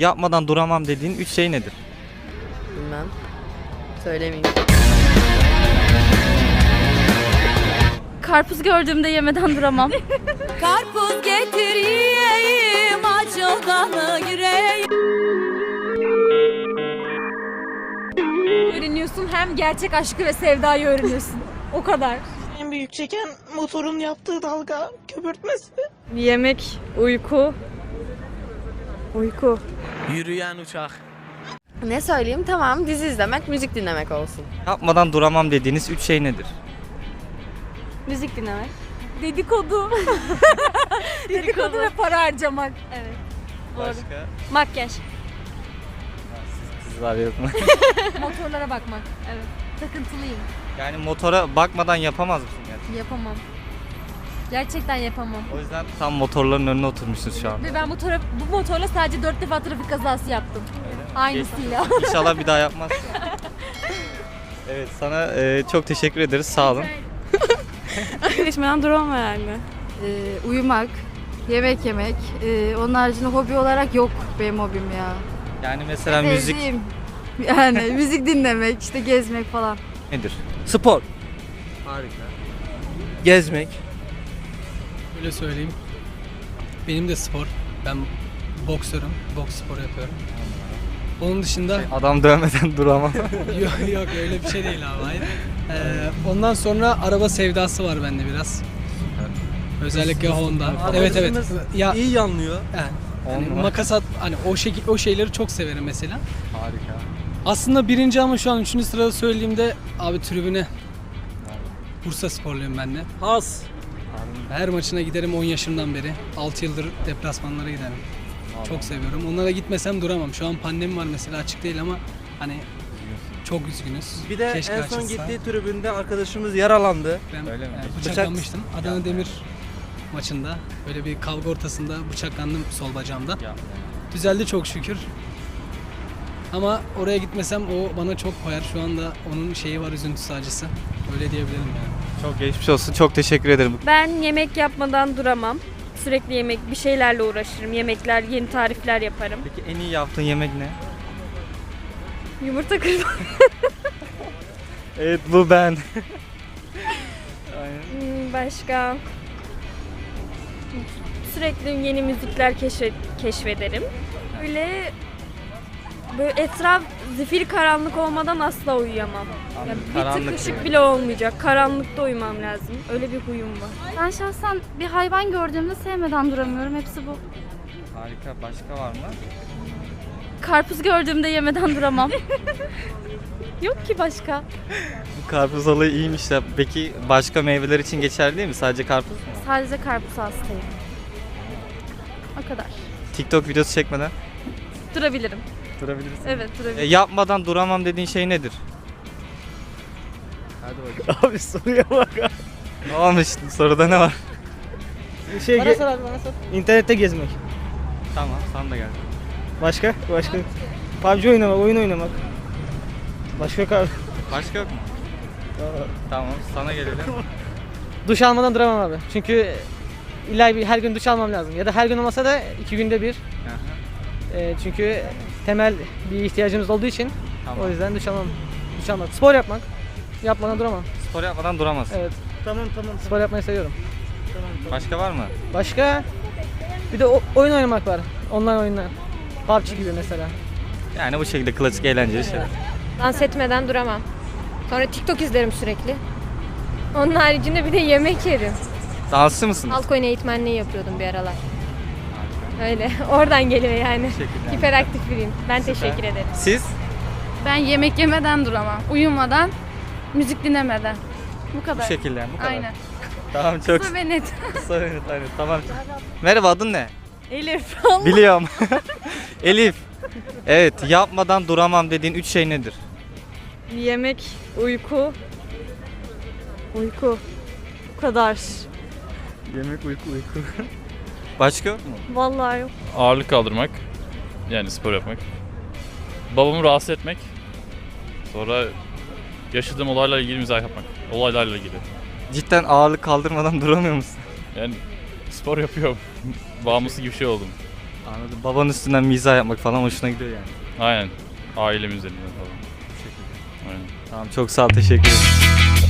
Yapmadan duramam dediğin üç şey nedir? Bilmem. Söylemeyeyim. Karpuz gördüğümde yemeden duramam. Karpuz getir yiyeyim acıldanı gireyim öğreniyorsun hem gerçek aşkı ve sevdayı öğreniyorsun. O kadar. En büyük çeken motorun yaptığı dalga köpürtmesi. Yemek, uyku. Uyku. Yürüyen uçak. Ne söyleyeyim? Tamam dizi izlemek, müzik dinlemek olsun. Yapmadan duramam dediğiniz üç şey nedir? Müzik dinlemek. Dedikodu. Dedikodu ve para harcamak. Evet. Başka? Makyaj. Kızlar yok mu? Motorlara bakmak. Evet. Takıntılıyım. yani motora bakmadan yapamaz mısın gerçekten? Yapamam. Gerçekten yapamam. O yüzden tam motorların önüne oturmuşsunuz şu an. Ve ben motora, bu motorla sadece 4 defa trafik kazası yaptım. Aynısıyla. İnşallah bir daha yapmazsın. evet sana e, çok teşekkür ederiz. Sağ olun. Geçmeden duramam yani. Ee, uyumak, yemek yemek. Ee, onun haricinde hobi olarak yok benim hobim ya. Yani mesela müzik Sevdiğim, Yani müzik dinlemek, işte gezmek falan. nedir? Spor. Harika. Gezmek. Öyle söyleyeyim. Benim de spor. Ben boksörüm. Boks sporu yapıyorum. Onun dışında Adam dövmeden duramam. yok, yok öyle bir şey değil abi. Hayır. Ee, ondan sonra araba sevdası var bende biraz. Özellikle Honda. Evet evet. Ya İyi yanlıyor. yani, hani makas at hani o şekil o şeyleri çok severim mesela. Harika. Aslında birinci ama şu an üçüncü sırada söylediğimde abi tribüne Bursa sporluyum ben de. Has. Her maçına giderim 10 yaşımdan beri. 6 yıldır deplasmanlara giderim. Çok seviyorum. Onlara gitmesem duramam. Şu an pandemi var mesela açık değil ama hani çok üzgünüz. Bir de Keşke en son açılsa. gittiği tribünde arkadaşımız yaralandı. Ben Öyle mi? e, bıçaklanmıştım. Adana Demir maçında böyle bir kavga ortasında bıçaklandım sol bacağımdan. Ya. Düzeldi çok şükür. Ama oraya gitmesem o bana çok koyar. Şu anda onun şeyi var üzüntüsü acısı. Öyle diyebilirim yani. Çok geçmiş olsun. Çok teşekkür ederim. Ben yemek yapmadan duramam. Sürekli yemek, bir şeylerle uğraşırım. Yemekler, yeni tarifler yaparım. Peki en iyi yaptığın yemek ne? Yumurta kırma. Evet bu ben. Hmm, Başka? Sürekli yeni müzikler keşfet, keşfederim. Öyle böyle etraf zifiri karanlık olmadan asla uyuyamam. Ya bir Karanlık tık ışık yani. bile olmayacak. Karanlıkta uyumam lazım. Öyle bir huyum var. Ben şahsen bir hayvan gördüğümde sevmeden duramıyorum. Hepsi bu. Harika. Başka var mı? Karpuz gördüğümde yemeden duramam. Yok ki başka. Bu karpuz olayı iyiymiş ya. Peki başka meyveler için geçerli değil mi? Sadece karpuz mu? Sadece karpuz hastayım. O kadar. TikTok videosu çekmeden Durabilirim. Durabilirsin. Evet E, durabilirim. yapmadan duramam dediğin şey nedir? Abi soruya bak. Ne olmuş? Soruda ne var? Şey, Bana sor abi bana sor. internette gezmek. Tamam, sen de gel. Başka? Başka. PUBG oynamak, oyun oynamak. Başka kal. Başka yok mu? Tamam, sana gelelim. Duş almadan duramam abi. Çünkü illa bir her gün duş almam lazım. Ya da her gün olmasa da iki günde bir. Aha, Ee, çünkü temel bir ihtiyacımız olduğu için tamam. o yüzden duş almam. Duş almak. Spor yapmak. Yapmadan duramam. Spor yapmadan duramazsın. Evet. Tamam tamam. Spor yapmayı seviyorum. Başka var mı? Başka bir de o- oyun oynamak var. Online oyunlar. PUBG gibi mesela. Yani bu şekilde klasik eğlenceli şeyler. Dans etmeden duramam. Sonra TikTok izlerim sürekli. Onun haricinde bir de yemek yerim. Dansçı mısınız? Altcoin eğitmenliği yapıyordum bir aralar. Öyle. Oradan geliyor yani. Teşekkürler. Hiperaktif biriyim. Ben teşekkür ederim. Siz? Ben yemek yemeden duramam. Uyumadan, müzik dinlemeden. Bu Bu kadar. şekilde yani, bu kadar. Aynen. Tamam çok Kısa ve net. kısa ve net, aynen, tamam. Merhaba adın ne? Elif. Biliyorum. Elif. Evet, yapmadan duramam dediğin üç şey nedir? Yemek, uyku. Uyku. Bu kadar. Yemek, uyku, uyku. Başka yok mu? Vallahi yok. ağırlık kaldırmak. Yani spor yapmak. Babamı rahatsız etmek. Sonra yaşadığım olaylarla ilgili mizah yapmak. Olaylarla ilgili. Cidden ağırlık kaldırmadan duramıyor musun? Yani spor yapıyorum. Bağımlısı gibi bir şey oldum. Anladım. Babanın üstünden mizah yapmak falan hoşuna gidiyor yani. Aynen. Ailem üzerinden falan. Bu şekilde. Aynen. Tamam çok sağ ol teşekkür ederim.